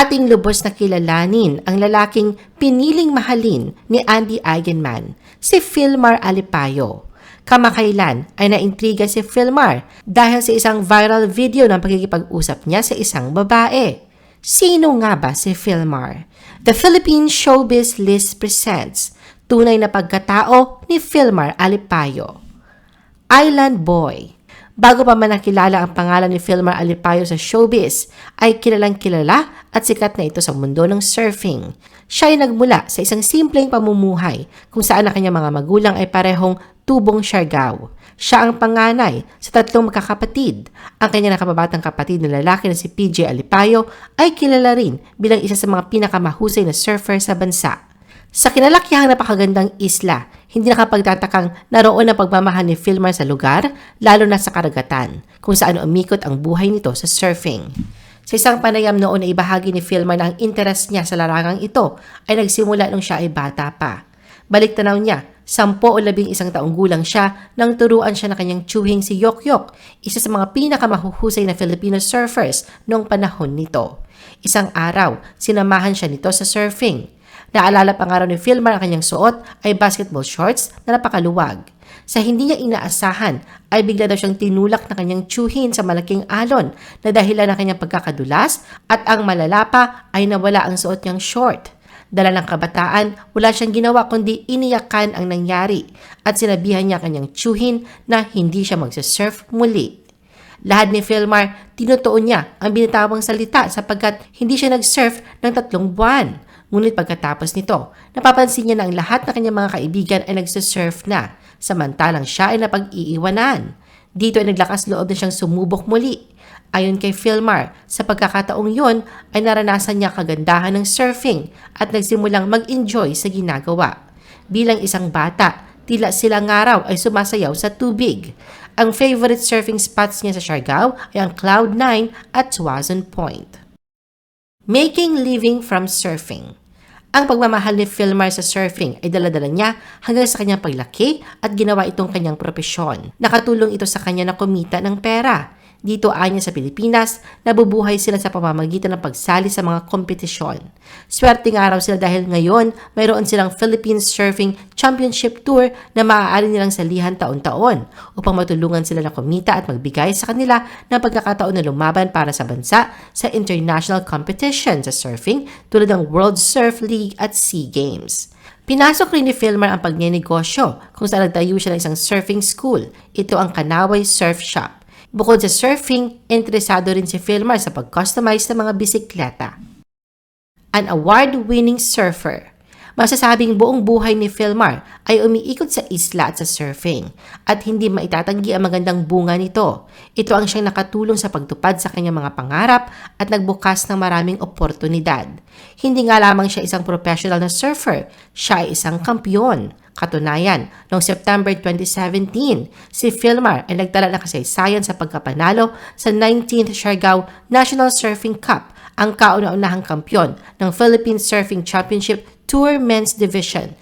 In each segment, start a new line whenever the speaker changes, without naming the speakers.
ating lubos na kilalanin ang lalaking piniling mahalin ni Andy Eigenman, si Philmar Alipayo. Kamakailan ay naintriga si Philmar dahil sa isang viral video ng pagkikipag-usap niya sa isang babae. Sino nga ba si Philmar? The Philippine Showbiz List presents tunay na pagkatao ni Philmar Alipayo. Island Boy. Bago pa man nakilala ang pangalan ni Philmar Alipayo sa showbiz, ay kilalang kilala at sikat na ito sa mundo ng surfing. Siya ay nagmula sa isang simpleng pamumuhay kung saan ang kanyang mga magulang ay parehong tubong Siargao. Siya ang panganay sa tatlong magkakapatid. Ang kanyang nakababatang kapatid na lalaki na si PJ Alipayo ay kilala rin bilang isa sa mga pinakamahusay na surfer sa bansa. Sa kinalakihang napakagandang isla, hindi nakapagtatakang naroon ang pagmamahal ni Philmar sa lugar, lalo na sa karagatan, kung saan umikot ang buhay nito sa surfing. Sa isang panayam noon na ibahagi ni Philmar na ang interest niya sa larangang ito ay nagsimula nung siya ay bata pa. Balik tanaw niya, sampo o labing isang taong gulang siya nang turuan siya na kanyang tsuhing si Yok Yok, isa sa mga pinakamahuhusay na Filipino surfers noong panahon nito. Isang araw, sinamahan siya nito sa surfing. Naalala pa nga raw ni Philmar ang kanyang suot ay basketball shorts na napakaluwag. Sa hindi niya inaasahan ay bigla daw siyang tinulak na kanyang tsuhin sa malaking alon na dahilan ng kanyang pagkakadulas at ang malala pa ay nawala ang suot niyang short. Dala ng kabataan, wala siyang ginawa kundi iniyakan ang nangyari at sinabihan niya kanyang tsuhin na hindi siya magsasurf muli. Lahat ni Philmar, tinutuon niya ang binitawang salita sapagkat hindi siya nag-surf ng tatlong buwan. Ngunit pagkatapos nito, napapansin niya na ang lahat ng kanyang mga kaibigan ay nagsasurf na, samantalang siya ay napag-iiwanan. Dito ay naglakas loob na siyang sumubok muli. Ayon kay Philmar, sa pagkakataong yon ay naranasan niya kagandahan ng surfing at nagsimulang mag-enjoy sa ginagawa. Bilang isang bata, tila silang araw ay sumasayaw sa tubig. Ang favorite surfing spots niya sa Siargao ay ang Cloud9 at Tuazon Point. Making living from surfing. Ang pagmamahal ni Philmar sa surfing ay daladala niya hanggang sa kanyang paglaki at ginawa itong kanyang propesyon. Nakatulong ito sa kanya na kumita ng pera. Dito anya sa Pilipinas, nabubuhay sila sa pamamagitan ng pagsali sa mga kompetisyon. Swerte nga raw sila dahil ngayon mayroon silang Philippine Surfing Championship Tour na maaari nilang salihan taon-taon upang matulungan sila na kumita at magbigay sa kanila ng pagkakataon na lumaban para sa bansa sa international competition sa surfing tulad ng World Surf League at SEA Games. Pinasok rin ni Filmer ang pagnenegosyo kung saan nagtayo siya ng isang surfing school. Ito ang Kanaway Surf Shop. Bukod sa surfing, interesado rin si Filmar sa pag-customize ng mga bisikleta. An award-winning surfer. Masasabing buong buhay ni Filmar ay umiikot sa isla at sa surfing at hindi maitatanggi ang magandang bunga nito. Ito ang siyang nakatulong sa pagtupad sa kanyang mga pangarap at nagbukas ng maraming oportunidad. Hindi nga lamang siya isang professional na surfer, siya ay isang kampyon. Katunayan, noong September 2017, si Filmar ay nagtala ng kasaysayan sa pagkapanalo sa 19th Siargao National Surfing Cup, ang kauna-unahang kampyon ng Philippine Surfing Championship Tour Men's Division.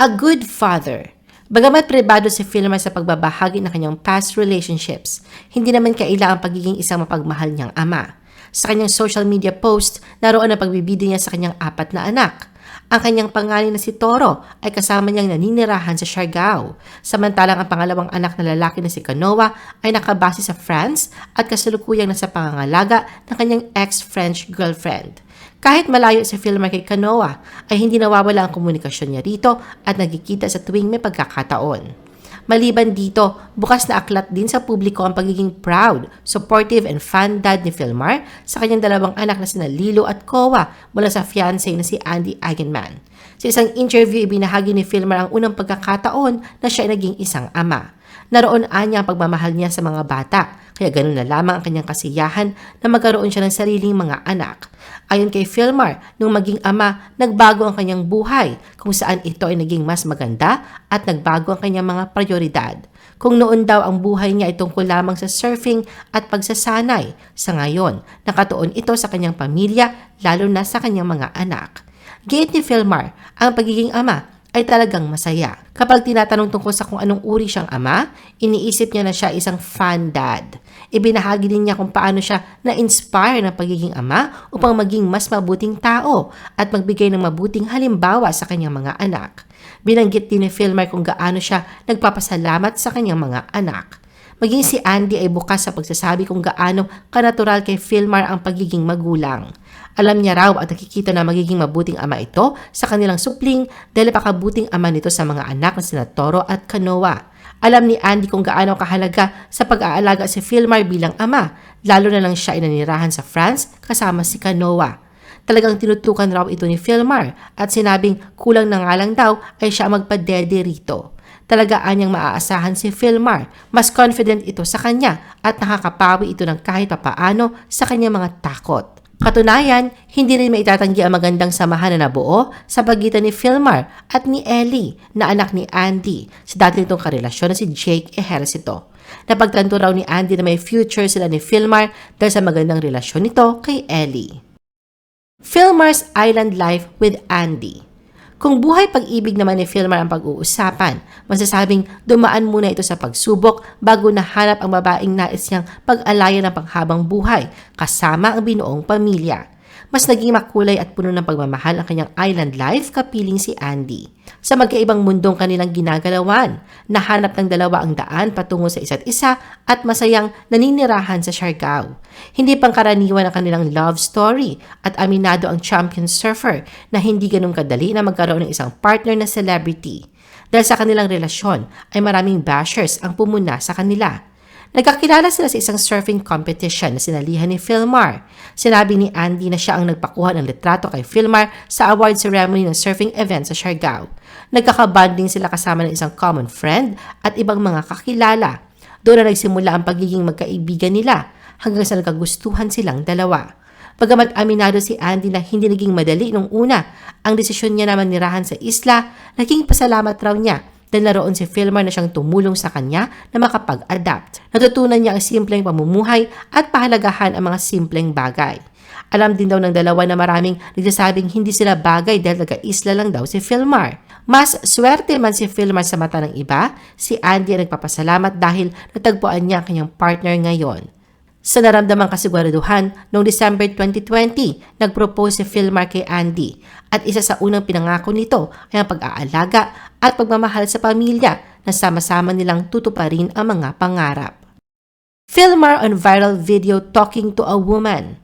A good father. Bagamat pribado si Filmar sa pagbabahagi ng kanyang past relationships, hindi naman kaila ang pagiging isang mapagmahal niyang ama. Sa kanyang social media post, naroon ang pagbibida niya sa kanyang apat na anak. Ang kanyang pangalan na si Toro ay kasama niyang naninirahan sa Siargao. Samantalang ang pangalawang anak na lalaki na si Canoa ay nakabase sa France at kasalukuyang nasa pangangalaga ng kanyang ex-French girlfriend. Kahit malayo si Filmer kay Canoa, ay hindi nawawala ang komunikasyon niya rito at nagkikita sa tuwing may pagkakataon. Maliban dito, bukas na aklat din sa publiko ang pagiging proud, supportive and fun dad ni Philmar sa kanyang dalawang anak na sina Lilo at Kowa mula sa fiancé na si Andy Eigenman. Sa isang interview, ibinahagi ni Philmar ang unang pagkakataon na siya ay naging isang ama. Naroon anya ang pagmamahal niya sa mga bata, kaya ganun na lamang ang kanyang kasiyahan na magkaroon siya ng sariling mga anak. Ayon kay Philmar, nung maging ama, nagbago ang kanyang buhay kung saan ito ay naging mas maganda at nagbago ang kanyang mga prioridad. Kung noon daw ang buhay niya ay tungkol lamang sa surfing at pagsasanay, sa ngayon, nakatuon ito sa kanyang pamilya lalo na sa kanyang mga anak. Gate ni Philmar, ang pagiging ama ay talagang masaya. Kapag tinatanong tungkol sa kung anong uri siyang ama, iniisip niya na siya isang fan dad. Ibinahagi din niya kung paano siya na-inspire ng pagiging ama upang maging mas mabuting tao at magbigay ng mabuting halimbawa sa kanyang mga anak. Binanggit din ni Filmer kung gaano siya nagpapasalamat sa kanyang mga anak. Maging si Andy ay bukas sa pagsasabi kung gaano kanatural kay Filmar ang pagiging magulang. Alam niya raw at nakikita na magiging mabuting ama ito sa kanilang supling dahil pakabuting ama nito sa mga anak na sina Toro at Kanoa. Alam ni Andy kung gaano kahalaga sa pag-aalaga si Filmar bilang ama, lalo na lang siya inanirahan sa France kasama si Kanoa. Talagang tinutukan raw ito ni Filmar at sinabing kulang na nga lang daw ay siya magpadede rito. Talaga anyang maaasahan si Filmar. Mas confident ito sa kanya at nakakapawi ito ng kahit papaano sa kanyang mga takot. Katunayan, hindi rin maitatanggi ang magandang samahan na nabuo sa pagitan ni Filmar at ni Ellie na anak ni Andy sa dati nitong karelasyon na si Jake Ejercito. Napagtanto raw ni Andy na may future sila ni Filmar dahil sa magandang relasyon nito kay Ellie. Filmar's Island Life with Andy kung buhay pag-ibig naman ni Filmar ang pag-uusapan, masasabing dumaan muna ito sa pagsubok bago nahanap ang babaeng nais niyang pag-alaya ng panghabang buhay kasama ang binuong pamilya. Mas naging makulay at puno ng pagmamahal ang kanyang island life kapiling si Andy. Sa magkaibang mundong kanilang ginagalawan, nahanap ng dalawa ang daan patungo sa isa't isa at masayang naninirahan sa Siargao. Hindi pangkaraniwan ang kanilang love story at aminado ang champion surfer na hindi ganun kadali na magkaroon ng isang partner na celebrity. Dahil sa kanilang relasyon ay maraming bashers ang pumuna sa kanila. Nagkakilala sila sa isang surfing competition na sinalihan ni Philmar. Sinabi ni Andy na siya ang nagpakuha ng litrato kay Philmar sa award ceremony ng surfing event sa Siargao. Nagkakabanding sila kasama ng isang common friend at ibang mga kakilala. Doon na nagsimula ang pagiging magkaibigan nila hanggang sa nagkagustuhan silang dalawa. Pagamat aminado si Andy na hindi naging madali nung una, ang desisyon niya naman nirahan sa isla, naging pasalamat raw niya dahil naroon si Filmar na siyang tumulong sa kanya na makapag-adapt. Natutunan niya ang simpleng pamumuhay at pahalagahan ang mga simpleng bagay. Alam din daw ng dalawa na maraming nagsasabing hindi sila bagay dahil taga-isla lang daw si Filmar. Mas swerte man si Filmar sa mata ng iba, si Andy ay nagpapasalamat dahil natagpuan niya ang kanyang partner ngayon. Sa naramdamang kasiguraduhan, noong December 2020, nag-propose si Philmar kay Andy at isa sa unang pinangako nito ay ang pag-aalaga at pagmamahal sa pamilya na sama-sama nilang tutuparin ang mga pangarap. Philmar on viral video talking to a woman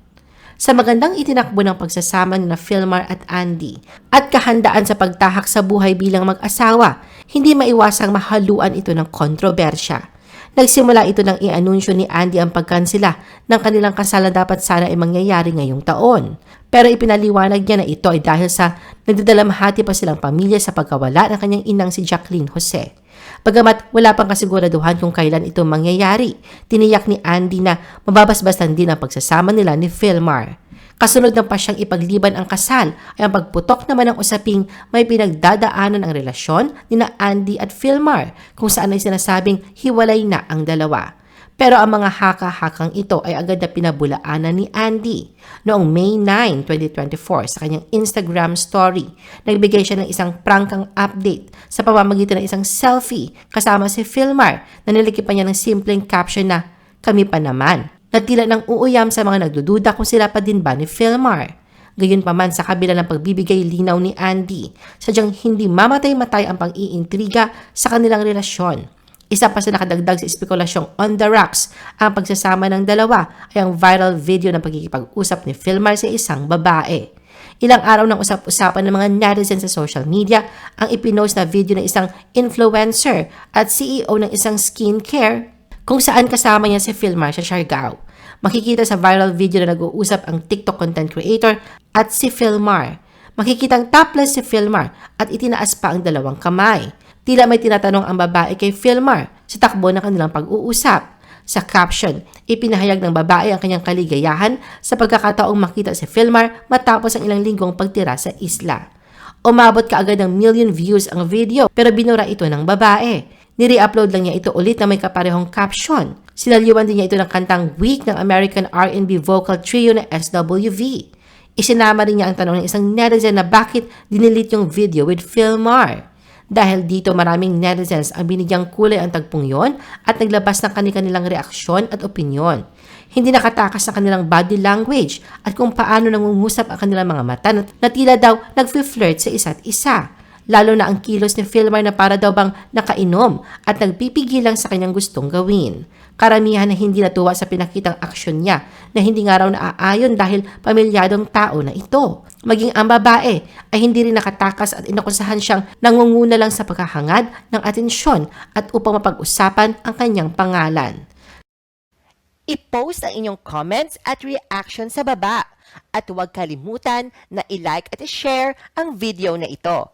sa magandang itinakbo ng pagsasama ni na Philmar at Andy at kahandaan sa pagtahak sa buhay bilang mag-asawa, hindi maiwasang mahaluan ito ng kontrobersya. Nagsimula ito nang i-anunsyo ni Andy ang pagkansila ng kanilang kasalan dapat sana ay mangyayari ngayong taon. Pero ipinaliwanag niya na ito ay dahil sa nagdadalamhati pa silang pamilya sa pagkawala ng kanyang inang si Jacqueline Jose. Bagamat wala pang kasiguraduhan kung kailan ito mangyayari, tiniyak ni Andy na mababasbasan din ang pagsasama nila ni Philmar. Kasunod ng pa siyang ipagliban ang kasal ay ang pagputok naman ng usaping may pinagdadaanan ang relasyon ni na Andy at Philmar kung saan ay sinasabing hiwalay na ang dalawa. Pero ang mga haka-hakang ito ay agad na pinabulaanan ni Andy. Noong May 9, 2024 sa kanyang Instagram story, nagbigay siya ng isang prangkang update sa pamamagitan ng isang selfie kasama si Philmar na nilikipan niya ng simpleng caption na, Kami pa naman na tila nang uuyam sa mga nagdududa kung sila pa din ba ni Philmar. Gayunpaman sa kabila ng pagbibigay linaw ni Andy, sadyang hindi mamatay-matay ang pang-iintriga sa kanilang relasyon. Isa pa sa nakadagdag sa espekulasyong on the rocks, ang pagsasama ng dalawa ay ang viral video ng pagkikipag-usap ni Philmar sa isang babae. Ilang araw ng usap-usapan ng mga netizens sa social media ang ipinost na video ng isang influencer at CEO ng isang skincare kung saan kasama niya si Philmar sa Siargao. Makikita sa viral video na nag-uusap ang TikTok content creator at si Philmar. Makikitang topless si Philmar at itinaas pa ang dalawang kamay. Tila may tinatanong ang babae kay Philmar sa takbo ng kanilang pag-uusap. Sa caption, ipinahayag ng babae ang kanyang kaligayahan sa pagkakataong makita si Philmar matapos ang ilang linggong pagtira sa isla. Umabot kaagad ng million views ang video pero binura ito ng babae. Nire-upload lang niya ito ulit na may kaparehong caption. Sinalyuan din niya ito ng kantang Week ng American R&B vocal trio na SWV. Isinama rin niya ang tanong ng isang netizen na bakit dinilit yung video with Philmar. Dahil dito maraming netizens ang binigyang kulay ang tagpong yon at naglabas ng kanilang reaksyon at opinyon. Hindi nakatakas sa kanilang body language at kung paano nangungusap ang kanilang mga mata na, tila daw nagfi-flirt sa isa't isa. Lalo na ang kilos ni Filmar na para daw bang nakainom at nagpipigil lang sa kanyang gustong gawin. Karamihan na hindi natuwa sa pinakitang aksyon niya na hindi nga raw naaayon dahil pamilyadong tao na ito. Maging ang babae ay hindi rin nakatakas at inakusahan siyang nangunguna lang sa pagkahangad ng atensyon at upang mapag-usapan ang kanyang pangalan.
I-post ang inyong comments at reaction sa baba. At huwag kalimutan na i-like at i-share ang video na ito.